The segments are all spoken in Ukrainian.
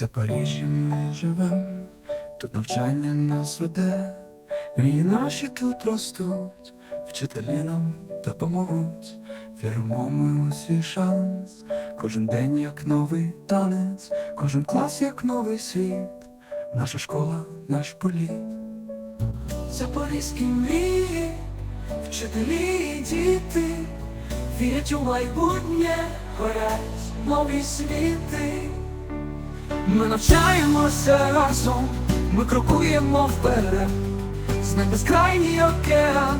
Запоріжжі ми живем, тут навчання нас веде, мрії наші тут ростуть, вчителі нам допоможуть, віримо ми у свій шанс, кожен день як новий танець, кожен клас як новий світ, наша школа, наш політ. Запорізькі мрії, вчителі і діти, вірять у майбутнє, горять нові світи. Ми навчаємося разом, ми крокуємо вперед, з безкрайній океан,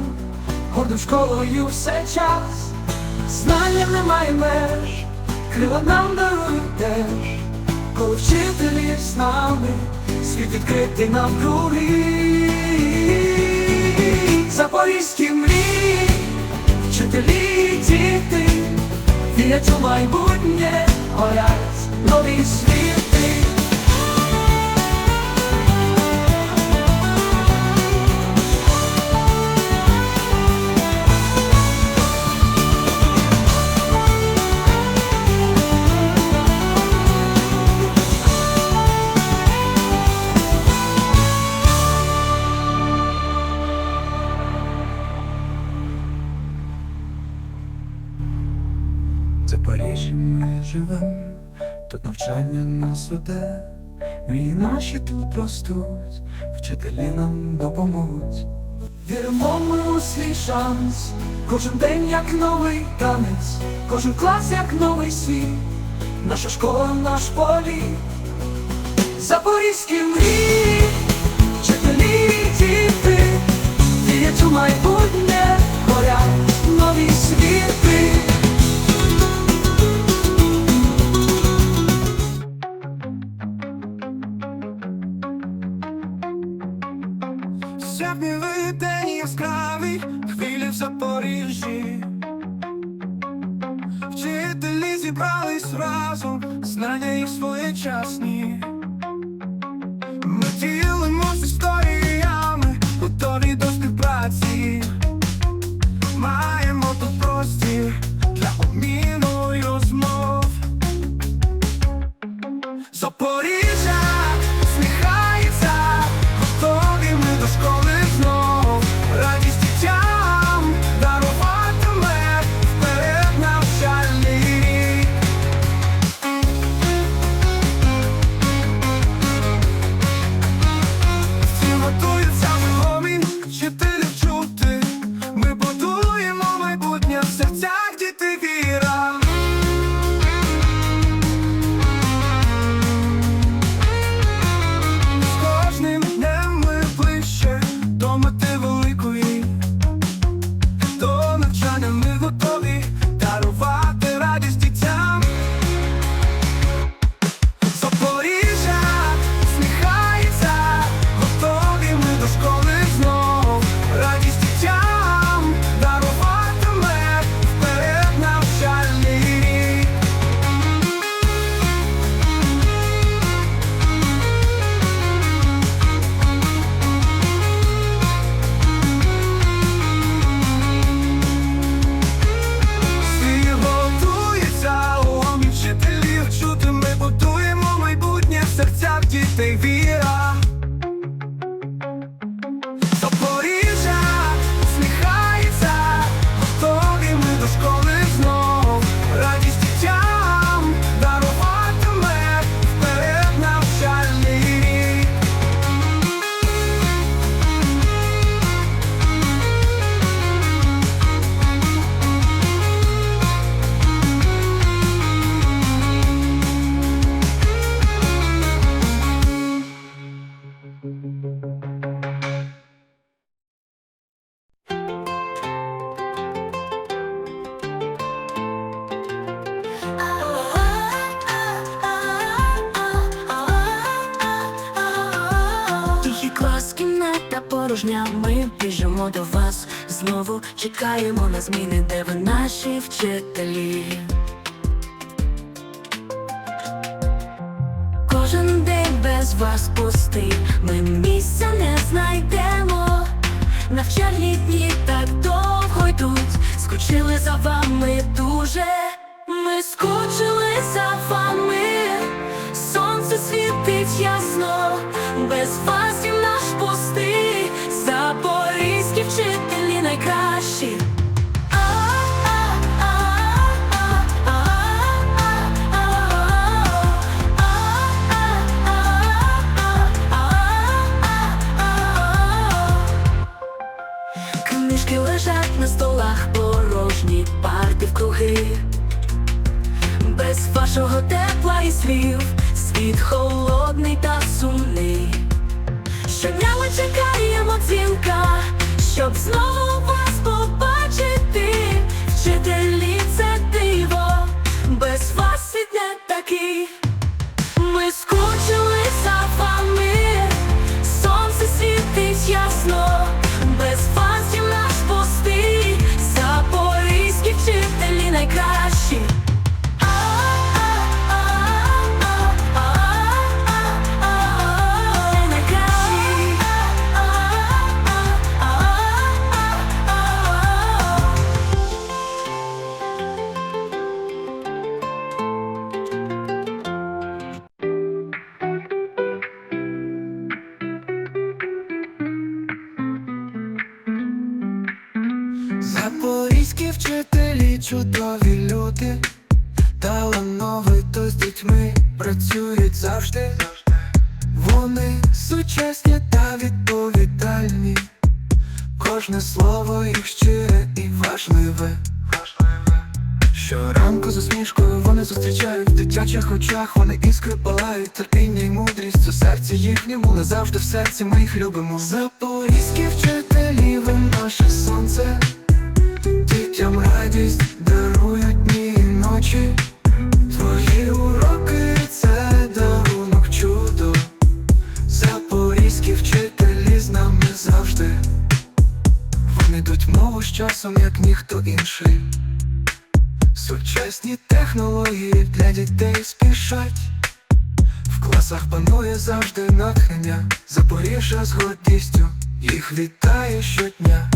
гордим школою все час, знання немає меж, крила нам дарують теж, коли вчителі з нами, світ відкритий нам круги. Запорізькі мрії, вчителі і діти, вірять у майбутнє, горять нові світи. Запоріжжі ми живем, тут навчання нас веде, мрії наші тут ростуть, вчителі нам допоможуть. Віримо ми у свій шанс, кожен день як новий танець, кожен клас як новий світ, наша школа, наш політ. Запорізькі мрії, вчителі і діти, вірять у майбутнє, my серцях дітей ми до вас. Знову чекаємо на зміни, де ви наші вчителі. Кожен день без вас пустий, ми місця не знайдемо. Навчальні дні так довго йдуть, скучили за вами дуже. Кожне слово їх щире і важливе. Щоранку з усмішкою вони зустрічають в дитячих очах, вони іскри палають, терпіння й мудрість у серці їхньому, не завжди в серці ми їх любимо. Запорізькі вчителі, ви наше сонце. Дітям радість часом, як ніхто інший. Сучасні технології для дітей спішать. В класах панує завжди натхнення. Запоріжжя з гордістю їх вітає щодня.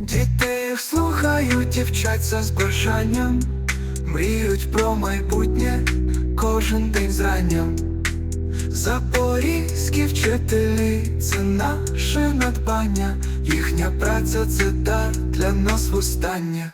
Діти їх слухають вчаться з бажанням, мріють про майбутнє кожен день зранням. Запорізькі вчителі це наше надбання, їхня праця це дар для нас востаннє.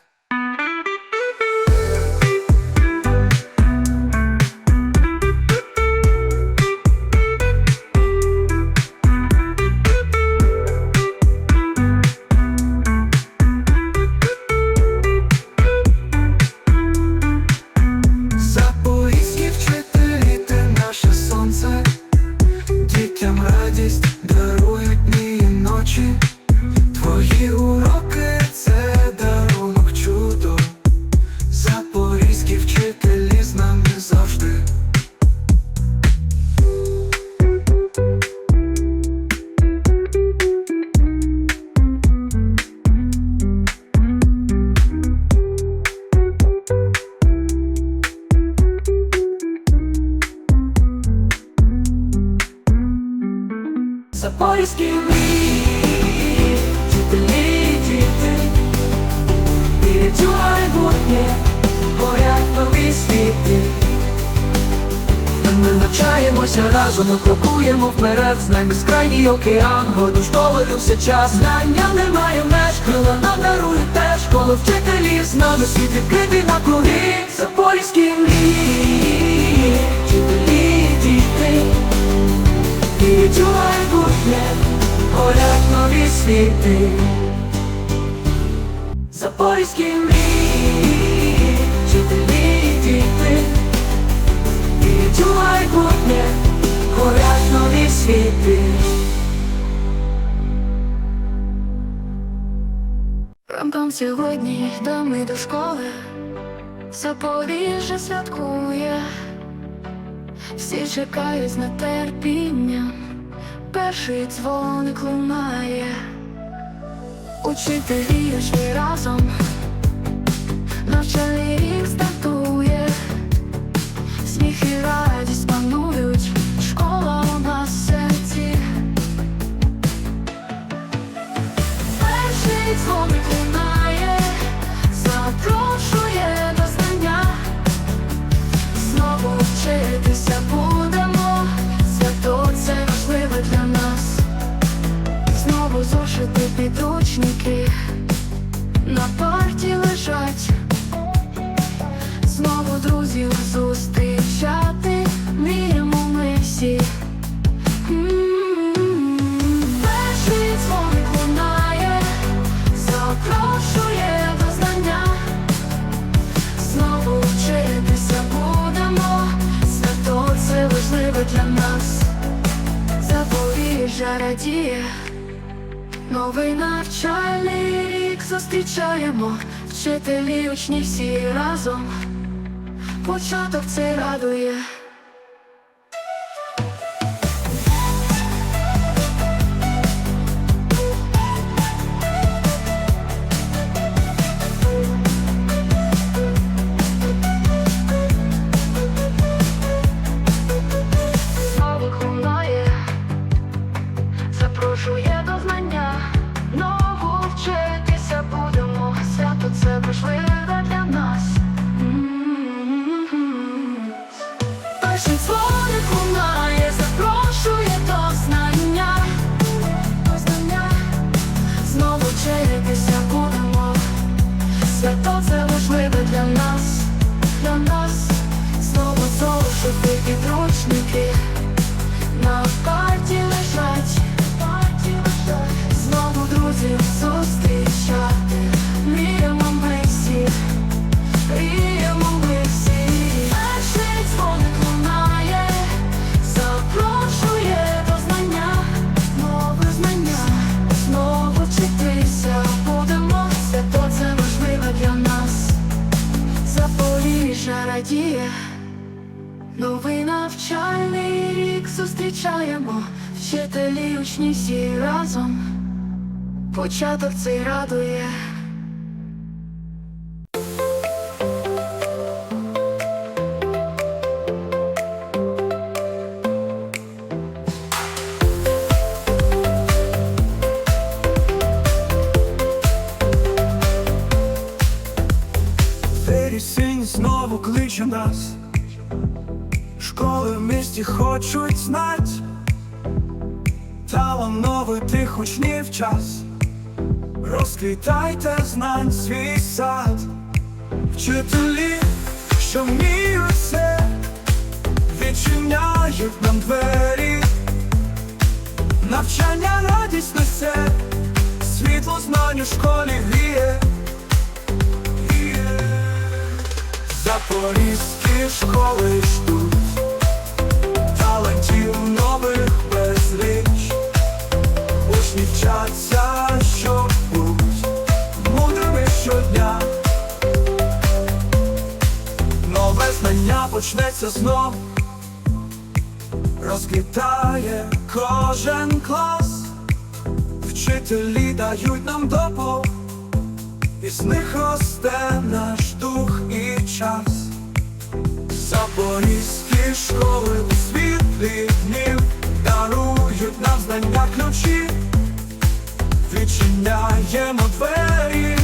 Запорізькі мрії, вчителі, діти, вірять у майбутнє, горять нові світи. Ми навчаємося разом, ми крокуємо вперед, знай безкрайній океан, году школою все час. Знання немає меж, крила нам дарують теж, коли вчителі з нами світ відкритий на круги. Запорізькі мрії, вчителі, діти. Вірять у майбутнє, горять нові світи Запорізькі мрії, вчителі, діти. Вірять у майбутнє, горять нові світи. Ранком сьогодні йдемо до школи. Запоріжжя святкує. Всі чекають з нетерпінням, перший дзвоник лунає, учителі йшли разом, навчальний рік стартує, Радіє, новий навчальний рік зустрічаємо, вчителі, учні всі разом, початок цей радує. Вчителі, учні всі разом. Початок цей радує. Вересінь знову кличе нас. Школи в місті хочуть знать, талановитих учнів час. Розквітайте знань свій сад, вчителі, що вміють все, відчиняють нам двері, навчання радість несе, світло знань у школі гріє. Запорізькі школи ждуть талантів нових вчаться, щоб бути мудрими щодня. Нове знання почнеться знов, розквітає кожен клас, вчителі дають нам допомогу. Із них росте наш дух і час. Запорізькі школи у світлі днів дарують нам знання ключі, відчиняємо двері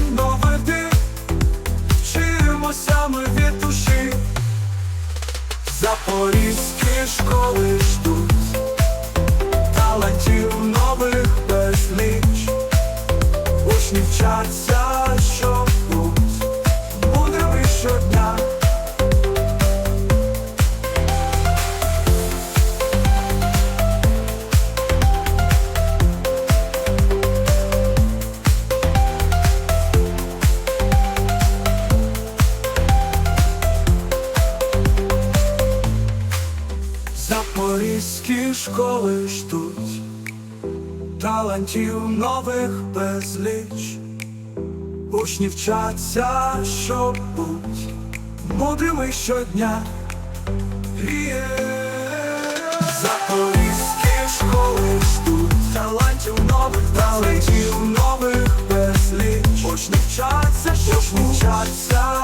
школи ждуть талантів нових безліч. Учні вчаться, щоб бути мудрими щодня. Запорізькі школи ждуть талантів нових, талантів нових безліч. Учні вчаться, щоб вчаться,